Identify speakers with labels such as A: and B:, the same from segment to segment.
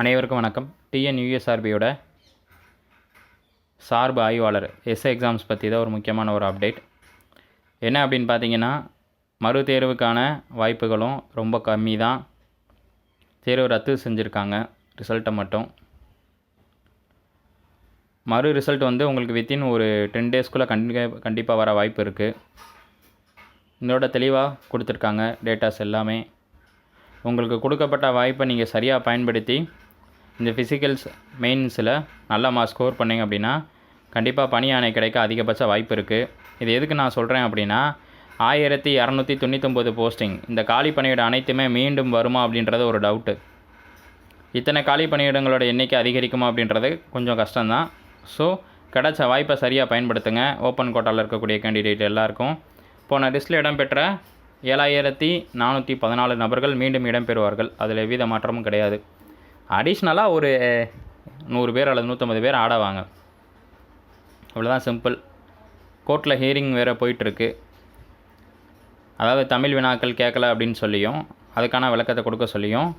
A: அனைவருக்கும் வணக்கம். டிஎன்யூஎஸ்ஆர்பியோட சார்பு ஆய்வாளர் எஸ்ஏ எக்ஸாம்ஸ் பற்றி தான் ஒரு முக்கியமான ஒரு அப்டேட் என்ன அப்படின்னு பார்த்தீங்கன்னா மறு தேர்வுக்கான வாய்ப்புகளும் ரொம்ப கம்மி தான் தேர்வு ரத்து செஞ்சுருக்காங்க ரிசல்ட்டை மட்டும். மறு ரிசல்ட் வந்து உங்களுக்கு வித்தின் ஒரு டென் டேஸ்க்குள்ளே கண்டிப்பாக கண்டிப்பாக வர வாய்ப்பு இருக்குது இதோட தெளிவாக கொடுத்துருக்காங்க டேட்டாஸ் எல்லாமே. உங்களுக்கு கொடுக்கப்பட்ட வாய்ப்பை நீங்கள் சரியாக பயன்படுத்தி இந்த ஃபிசிக்கல்ஸ் மெயின்ஸில் நல்ல மார்க் ஸ்கோர் பண்ணீங்க அப்படின்னா கண்டிப்பாக பணி ஆணை கிடைக்க அதிகபட்ச வாய்ப்பு இருக்குது இது எதுக்கு நான் சொல்கிறேன் அப்படின்னா ஆயிரத்தி இரநூத்தி தொண்ணூத்தொம்பது போஸ்டிங் இந்த காலி பணியிட அனைத்துமே மீண்டும் வருமா அப்படின்றது ஒரு டவுட்டு இத்தனை காலி பணியிடங்களோட எண்ணிக்கை அதிகரிக்குமா அப்படின்றது கொஞ்சம் கஷ்டம்தான். ஸோ கிடைச்ச வாய்ப்பை சரியாக பயன்படுத்துங்க. ஓப்பன் கோட்டாவில் இருக்கக்கூடிய கேண்டிடேட் எல்லாருக்கும். போன லிஸ்ட்டில் இடம்பெற்ற ஏழாயிரத்தி நானூற்றி பதினாலு நபர்கள் மீண்டும் இடம்பெறுவார்கள். அதில் எவ்வித மாற்றமும் கிடையாது. அடிஷ்னலாக ஒரு நூறு பேர் அல்லது நூற்றம்பது பேர் ஆடவாங்க அவ்வளோதான் சிம்பிள் கோர்ட்டில் ஹியரிங் வேறு போயிட்டுருக்கு. அதாவது தமிழ் வினாக்கள் கேட்கல அப்படின்னு சொல்லியும் அதுக்கான விளக்கத்தை கொடுக்க சொல்லியும்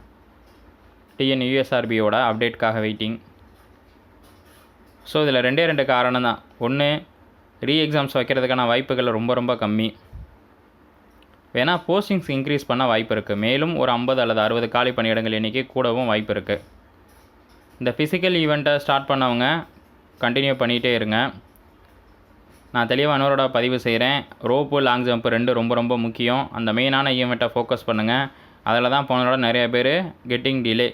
A: டிஎன் யூஎஸ்ஆர்பியோட அப்டேட்காக வெயிட்டிங் ஸோ இதில் ரெண்டே ரெண்டு காரணம் தான் ஒன்று ரீ எக்ஸாம்ஸ் வைக்கிறதுக்கான வாய்ப்புகள் ரொம்ப ரொம்ப கம்மி. வேணால் போஸ்டிங்ஸ் இன்க்ரீஸ் பண்ண வாய்ப்பு இருக்குது மேலும் ஒரு ஐம்பது அல்லது அறுபது காலி பணியிடங்கள் எண்ணிக்கை கூடவும் வாய்ப்பு இருக்குது இந்த ஃபிசிக்கல் ஈவெண்ட்டை ஸ்டார்ட் பண்ணவங்க கண்டினியூ பண்ணிகிட்டே இருங்க. நான் தெளிவாக இன்னொருட பதிவு செய்கிறேன் ரோப்பு லாங் ஜம்ப் ரெண்டு ரொம்ப ரொம்ப முக்கியம். அந்த மெயினான ஈவெண்ட்டை ஃபோக்கஸ் பண்ணுங்கள் அதில் தான் போனதோட நிறைய பேர் கெட்டிங் டிலே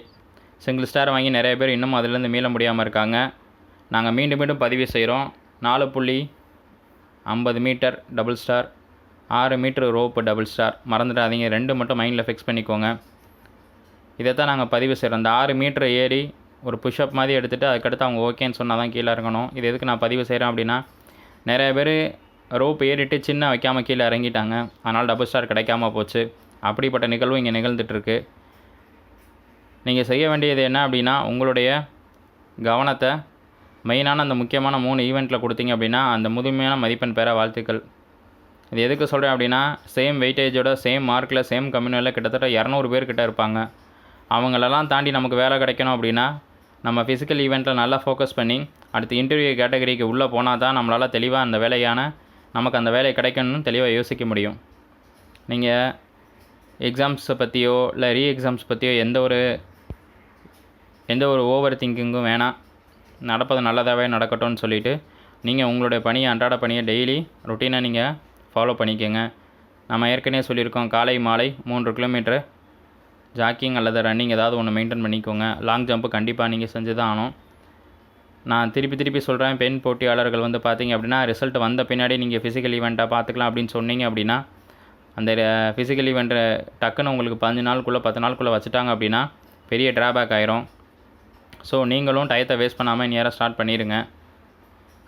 A: சிங்கிள் ஸ்டார் வாங்கி நிறைய பேர் இன்னும் அதுலேருந்து மீள முடியாமல் இருக்காங்க. நாங்கள் மீண்டும் மீண்டும் பதிவு செய்கிறோம் நாலு புள்ளி ஐம்பது மீட்டர் டபுள் ஸ்டார் ஆறு மீட்ரு ரோப்பு டபுள் ஸ்டார் மறந்துடாதீங்க. ரெண்டு மட்டும் மைண்டில் ஃபிக்ஸ் பண்ணிக்கோங்க. இதை தான் நாங்கள் பதிவு செய்கிறோம் அந்த ஆறு மீட்ரு ஏறி ஒரு புஷ்அப் மாதிரி எடுத்துகிட்டு அதுக்கடுத்து அவங்க ஓகேன்னு சொன்னால் தான் கீழே இறங்கணும். இது எதுக்கு நான் பதிவு செய்கிறேன் அப்படின்னா நிறைய பேர் ரோப் ஏறிட்டு சின்ன வைக்காமல் கீழே இறங்கிட்டாங்க. அதனால் டபுள் ஸ்டார் கிடைக்காம போச்சு. அப்படிப்பட்ட நிகழ்வும் இங்கே நிகழ்ந்துட்டுருக்கு. நீங்கள் செய்ய வேண்டியது என்ன அப்படின்னா உங்களுடைய கவனத்தை மெயினான அந்த முக்கியமான மூணு ஈவெண்ட்டில் கொடுத்தீங்க அப்படின்னா அந்த முதுமையான மதிப்பெண் பெற வாழ்த்துக்கள். இது எதுக்கு சொல்கிறேன் அப்படின்னா சேம் வெயிட்டேஜோட சேம் மார்க்கில் சேம் கம்யூனியில் கிட்டத்தட்ட இரநூறு பேர் கிட்ட இருப்பாங்க. அவங்களெல்லாம் தாண்டி நமக்கு வேலை கிடைக்கணும் அப்படின்னா நம்ம ஃபிசிக்கல் ஈவெண்ட்டில் நல்லா ஃபோக்கஸ் பண்ணி அடுத்து இன்டர்வியூ கேட்டகரிக்கு உள்ளே போனால் தான் நம்மளால் தெளிவாக அந்த வேலையான நமக்கு அந்த வேலை கிடைக்கணும்னு தெளிவாக யோசிக்க முடியும். நீங்கள் எக்ஸாம்ஸை பற்றியோ இல்லை ரீ எக்ஸாம்ஸ் பற்றியோ எந்த ஒரு எந்த ஒரு ஓவர் திங்கிங்கும் வேணாம். நடப்பது நல்லதாகவே நடக்கட்டும்னு சொல்லிவிட்டு நீங்கள் உங்களுடைய பணியை அன்றாட பணியை டெய்லி ரொட்டீனாக நீங்கள் ஃபாலோ பண்ணிக்கோங்க. நம்ம ஏற்கனவே சொல்லியிருக்கோம் காலை மாலை மூன்று கிலோமீட்டர் ஜாக்கிங் அல்லது ரன்னிங் ஏதாவது ஒன்று மெயின்டைன் பண்ணிக்கோங்க. லாங் ஜம்ப்பு கண்டிப்பாக நீங்கள் செஞ்சு தான் ஆகணும். நான் திருப்பி திருப்பி சொல்கிறேன் பெண் போட்டியாளர்கள் வந்து பார்த்தீங்க அப்படின்னா ரிசல்ட் வந்த பின்னாடி நீங்கள் ஃபிசிக்கல் ஈவெண்ட்டாக பார்த்துக்கலாம் அப்படின்னு சொன்னீங்க அப்படின்னா அந்த ஃபிசிக்கல் ஈவெண்ட்டை டக்குன்னு உங்களுக்கு பதினஞ்சு நாளுக்குள்ளே பத்து நாளுக்குள்ளே வச்சுட்டாங்க அப்படின்னா பெரிய ட்ராபேக் ஆயிரும். ஸோ நீங்களும் டயத்தை வேஸ்ட் பண்ணாமல் நேராக ஸ்டார்ட் பண்ணிடுங்க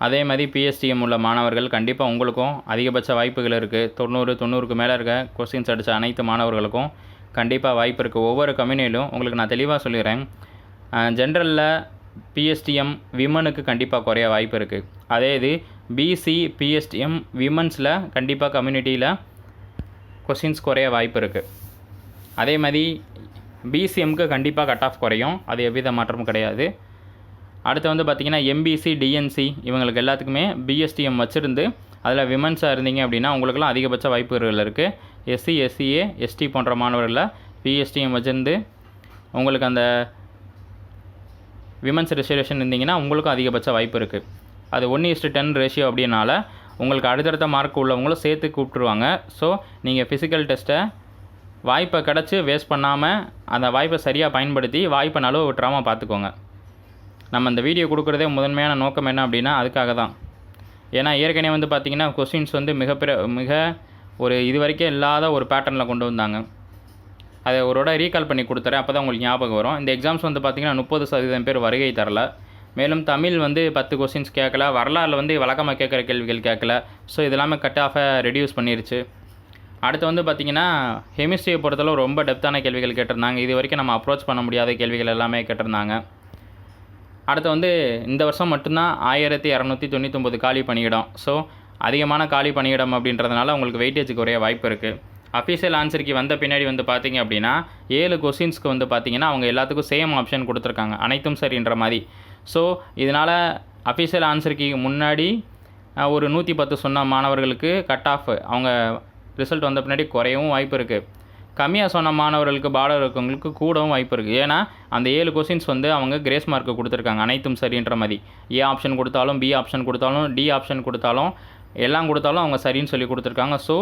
A: அதே மாதிரி பிஎஸ்டிஎம் உள்ள மாணவர்கள் கண்டிப்பாக உங்களுக்கும் அதிகபட்ச வாய்ப்புகள் இருக்குது தொண்ணூறு தொண்ணூறுக்கு மேலே இருக்க கொஸ்டின்ஸ் அடித்த அனைத்து மாணவர்களுக்கும் கண்டிப்பாக வாய்ப்பு இருக்குது ஒவ்வொரு கம்யூனிலும் உங்களுக்கு நான் தெளிவாக சொல்லிடுறேன் ஜென்ரலில் பிஎஸ்டிஎம் விமனுக்கு கண்டிப்பாக குறைய வாய்ப்பு இருக்குது அதே இது பிசி பிஎஸ்டிஎம் விமன்ஸில் கண்டிப்பாக கம்யூனிட்டியில் கொஸ்டின்ஸ் குறைய வாய்ப்பு இருக்குது அதே மாதிரி பிசிஎம்க்கு கண்டிப்பாக கட் ஆஃப் குறையும். அது எவ்வித மாற்றமும் கிடையாது. அடுத்து வந்து பார்த்திங்கன்னா எம்பிசி டிஎன்சி இவங்களுக்கு எல்லாத்துக்குமே பிஎஸ்டிஎம் வச்சுருந்து அதில் விமன்ஸாக இருந்தீங்க அப்படின்னா உங்களுக்குலாம் அதிகபட்ச வாய்ப்புகள் இருக்குது. எஸ்சி எஸ்சிஏ எஸ்டி போன்ற மாணவர்களில் பிஎஸ்டிஎம் வச்சுருந்து உங்களுக்கு அந்த விமன்ஸ் ரிசர்வேஷன் இருந்தீங்கன்னா உங்களுக்கும் அதிகபட்ச வாய்ப்பு இருக்குது. அது ஒன் இஸ்டு டென் ரேஷியோ அப்படின்னால உங்களுக்கு அடுத்தடுத்த மார்க் உள்ளவங்களும் சேர்த்து கூப்பிட்ருவாங்க ஸோ நீங்கள் ஃபிசிக்கல் டெஸ்ட்டை வாய்ப்பை கிடச்சி வேஸ்ட் பண்ணாமல் அந்த வாய்ப்பை சரியாக பயன்படுத்தி வாய்ப்பை நழுவ விட்டுறாமல் பார்த்துக்கோங்க. நம்ம இந்த வீடியோ கொடுக்குறதே முதன்மையான நோக்கம் என்ன அப்படின்னா அதுக்காக தான் ஏன்னா ஏற்கனவே வந்து பார்த்திங்கன்னா கொஸ்டின்ஸ் வந்து மிகப்பெரிய மிக ஒரு இது வரைக்கும் இல்லாத ஒரு பேட்டர்னில் கொண்டு வந்தாங்க. அதை ஒருவோட ரீகால் பண்ணி கொடுத்துறேன் அப்போ தான் உங்களுக்கு ஞாபகம் வரும். இந்த எக்ஸாம்ஸ் வந்து பார்த்திங்கன்னா முப்பது சதவீதம் பேர் வருகை தரல. மேலும் தமிழ் வந்து பத்து கொஸ்டின்ஸ் கேட்கல வரலாறில் வந்து வழக்கமாக கேட்குற கேள்விகள் கேட்கல. ஸோ இது எல்லாமே கட் ஆஃபை ரெடியூஸ் பண்ணிருச்சு. அடுத்து வந்து பார்த்திங்கன்னா கெமிஸ்ட்ரியை பொறுத்தளவு ரொம்ப டெப்த்தான கேள்விகள் கேட்டிருந்தாங்க. இது வரைக்கும் நம்ம அப்ரோச் பண்ண முடியாத கேள்விகள் எல்லாமே கேட்டிருந்தாங்க. அடுத்து வந்து இந்த வருஷம் மட்டும்தான் ஆயிரத்தி இரநூத்தி தொண்ணூத்தொம்பது காலி பணியிடம். ஸோ அதிகமான காலி பணியிடம் அப்படின்றதுனால உங்களுக்கு வெயிட்டேஜ் குறைய வாய்ப்பு இருக்குது அஃபீஷியல் ஆன்சருக்கு வந்த பின்னாடி வந்து பார்த்தீங்க அப்படின்னா ஏழு கொஸ்டின்ஸ்க்கு வந்து பார்த்தீங்கன்னா அவங்க எல்லாத்துக்கும் சேம் ஆப்ஷன் கொடுத்துருக்காங்க. அனைத்தும் சரின்ற மாதிரி. ஸோ இதனால் அஃபீஷியல் ஆன்சருக்கு முன்னாடி ஒரு நூற்றி பத்து சொன்ன மாணவர்களுக்கு கட் ஆஃப் அவங்க ரிசல்ட் வந்த பின்னாடி குறையவும் வாய்ப்பு இருக்குது கம்மியாக சொன்ன மாணவர்களுக்கு பார்டர் இருக்கவங்களுக்கு கூடவும் வாய்ப்பு இருக்குது ஏன்னா அந்த ஏழு கொஸ்டின்ஸ் வந்து அவங்க கிரேஸ் மார்க்கு கொடுத்துருக்காங்க. அனைத்தும் சரின்ற மாதிரி. ஏ ஆப்ஷன் கொடுத்தாலும் பி ஆப்ஷன் கொடுத்தாலும் டி ஆப்ஷன் கொடுத்தாலும் எல்லாம் கொடுத்தாலும் அவங்க சரின்னு சொல்லி கொடுத்துருக்காங்க. ஸோ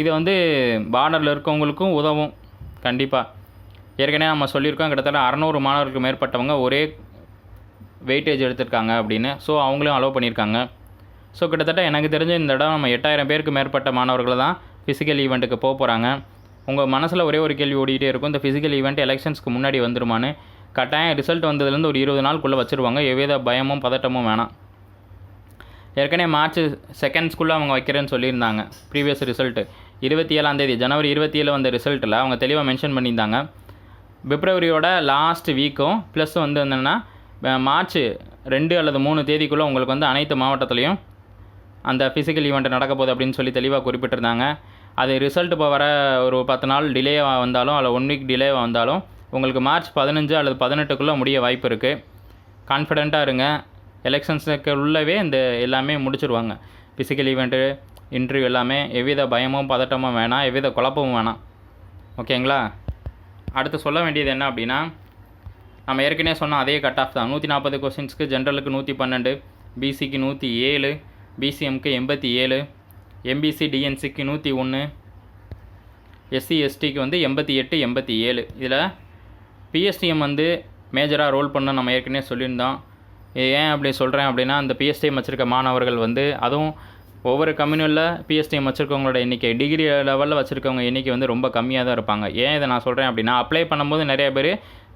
A: இது வந்து பார்டரில் இருக்கவங்களுக்கும் உதவும். கண்டிப்பாக ஏற்கனவே நம்ம சொல்லியிருக்கோம் கிட்டத்தட்ட அறநூறு மாணவர்களுக்கு மேற்பட்டவங்க ஒரே வெயிட்டேஜ் எடுத்திருக்காங்க அப்படின்னு. ஸோ அவங்களும் அலோவ் பண்ணியிருக்காங்க. ஸோ கிட்டத்தட்ட எனக்கு தெரிஞ்ச இந்த இடம் நம்ம எட்டாயிரம் பேருக்கு மேற்பட்ட மாணவர்கள் தான் ஃபிசிக்கல் ஈவெண்ட்டுக்கு போக போகிறாங்க உங்கள் மனசில் ஒரே ஒரு கேள்வி ஓடிக்கிட்டே இருக்கும். இந்த ஃபிசிக்கல் ஈவெண்ட் எலெக்ஷன்ஸ்க்கு முன்னாடி வந்துருமான்னு. கட்டாயம் ரிசல்ட் வந்ததுலேருந்து ஒரு இருபது நாளுக்குள்ளே வச்சுருவாங்க. எவ்வித பயமும் பதட்டமும் வேணாம். ஏற்கனவே மார்ச் செகண்ட்ஸ்குள்ளே அவங்க வைக்கிறேன்னு சொல்லியிருந்தாங்க. ப்ரீவியஸ் ரிசல்ட்டு இருபத்தி ஏழாந்தேதி ஜனவரி இருபத்தி ஏழு வந்த ரிசல்ட்டில் அவங்க தெளிவாக மென்ஷன் பண்ணியிருந்தாங்க. பிப்ரவரியோட லாஸ்ட் வீக்கும் ப்ளஸ் வந்து என்னென்னா மார்ச் ரெண்டு அல்லது மூணு தேதிக்குள்ளே உங்களுக்கு வந்து அனைத்து மாவட்டத்துலேயும் அந்த ஃபிசிக்கல் ஈவெண்ட் நடக்க போகுது அப்படின்னு சொல்லி தெளிவாக குறிப்பிட்டிருந்தாங்க. அது ரிசல்ட் இப்போ வர ஒரு பத்து நாள் டிலே வந்தாலும் அல்ல ஒன் வீக் டிலே வந்தாலும் உங்களுக்கு மார்ச் பதினஞ்சு அல்லது பதினெட்டுக்குள்ளே முடிய வாய்ப்பு இருக்குது கான்ஃபிடெண்ட்டாக இருங்க. எலெக்ஷன்ஸுக்கு உள்ளவே இந்த எல்லாமே முடிச்சிருவாங்க. ஃபிசிக்கல் ஈவெண்ட்டு இன்டர்வியூ எல்லாமே. எவ்வித பயமும் பதட்டமும் வேணாம். எவ்வித குழப்பமும் வேணாம். ஓகேங்களா? அடுத்து சொல்ல வேண்டியது என்ன அப்படின்னா நம்ம ஏற்கனவே சொன்ன அதே கட் ஆஃப் தான் நூற்றி நாற்பது கொஸ்டின்ஸ்க்கு ஜென்ரலுக்கு நூற்றி பன்னெண்டு பிசிக்கு நூற்றி ஏழு பிசிஎம்க்கு எண்பத்தி ஏழு எம்பிசி டிஎன்சிக்கு நூற்றி ஒன்று எஸ்சி எஸ்டிக்கு வந்து எண்பத்தி எட்டு எண்பத்தி ஏழு. இதில் பிஎஸ்டிஎம் வந்து மேஜராக ரோல் பண்ண நம்ம ஏற்கனவே சொல்லியிருந்தோம். ஏன் அப்படி சொல்கிறேன் அப்படின்னா அந்த பிஎஸ்டிஎம் வச்சுருக்க மாணவர்கள் வந்து அதுவும் ஒவ்வொரு கம்யூனியில் பிஎஸ்டிஎம் வச்சுருக்கவங்களோட எண்ணிக்கை டிகிரி லெவலில் வச்சுருக்கவங்க எண்ணிக்கை வந்து ரொம்ப கம்மியாக தான் இருப்பாங்க. ஏன் இதை நான் சொல்கிறேன் அப்படின்னா அப்ளை பண்ணும்போது நிறைய பேர்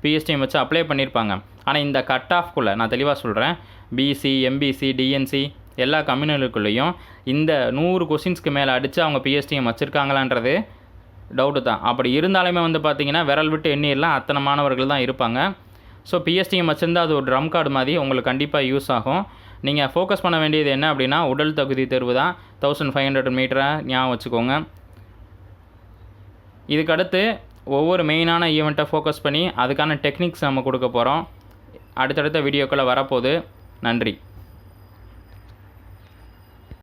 A: பிஎஸ்டிஎம் வச்சு அப்ளை பண்ணியிருப்பாங்க. ஆனால் இந்த கட் ஆஃப்குள்ளே நான் தெளிவாக சொல்கிறேன் பிசி எம்பிசி டிஎன்சி எல்லா கம்யூனலுக்குள்ளேயும் இந்த நூறு கொஷின்ஸ்க்கு மேலே அடித்து அவங்க பிஎஸ்டிஎம் வச்சுருக்காங்களான்றது டவுட்டு தான். அப்படி இருந்தாலுமே வந்து பார்த்திங்கன்னா விரல் விட்டு எண்ணிடலாம். அத்தனை மாணவர்கள் தான் இருப்பாங்க. ஸோ பிஎஸ்டிஎம் வச்சுருந்தா அது ஒரு ட்ரம் கார்டு மாதிரி உங்களுக்கு கண்டிப்பாக யூஸ் ஆகும். நீங்கள் ஃபோக்கஸ் பண்ண வேண்டியது என்ன அப்படின்னா உடல் தகுதி தேர்வு தான். தௌசண்ட் ஃபைவ் ஹண்ட்ரட் மீட்டரை ஞாபகம் வச்சுக்கோங்க. இதுக்கடுத்து ஒவ்வொரு மெயினான ஈவெண்ட்டை ஃபோக்கஸ் பண்ணி அதுக்கான டெக்னிக்ஸ் நம்ம கொடுக்க போகிறோம் அடுத்தடுத்த வீடியோக்களை வரப்போகுது. நன்றி.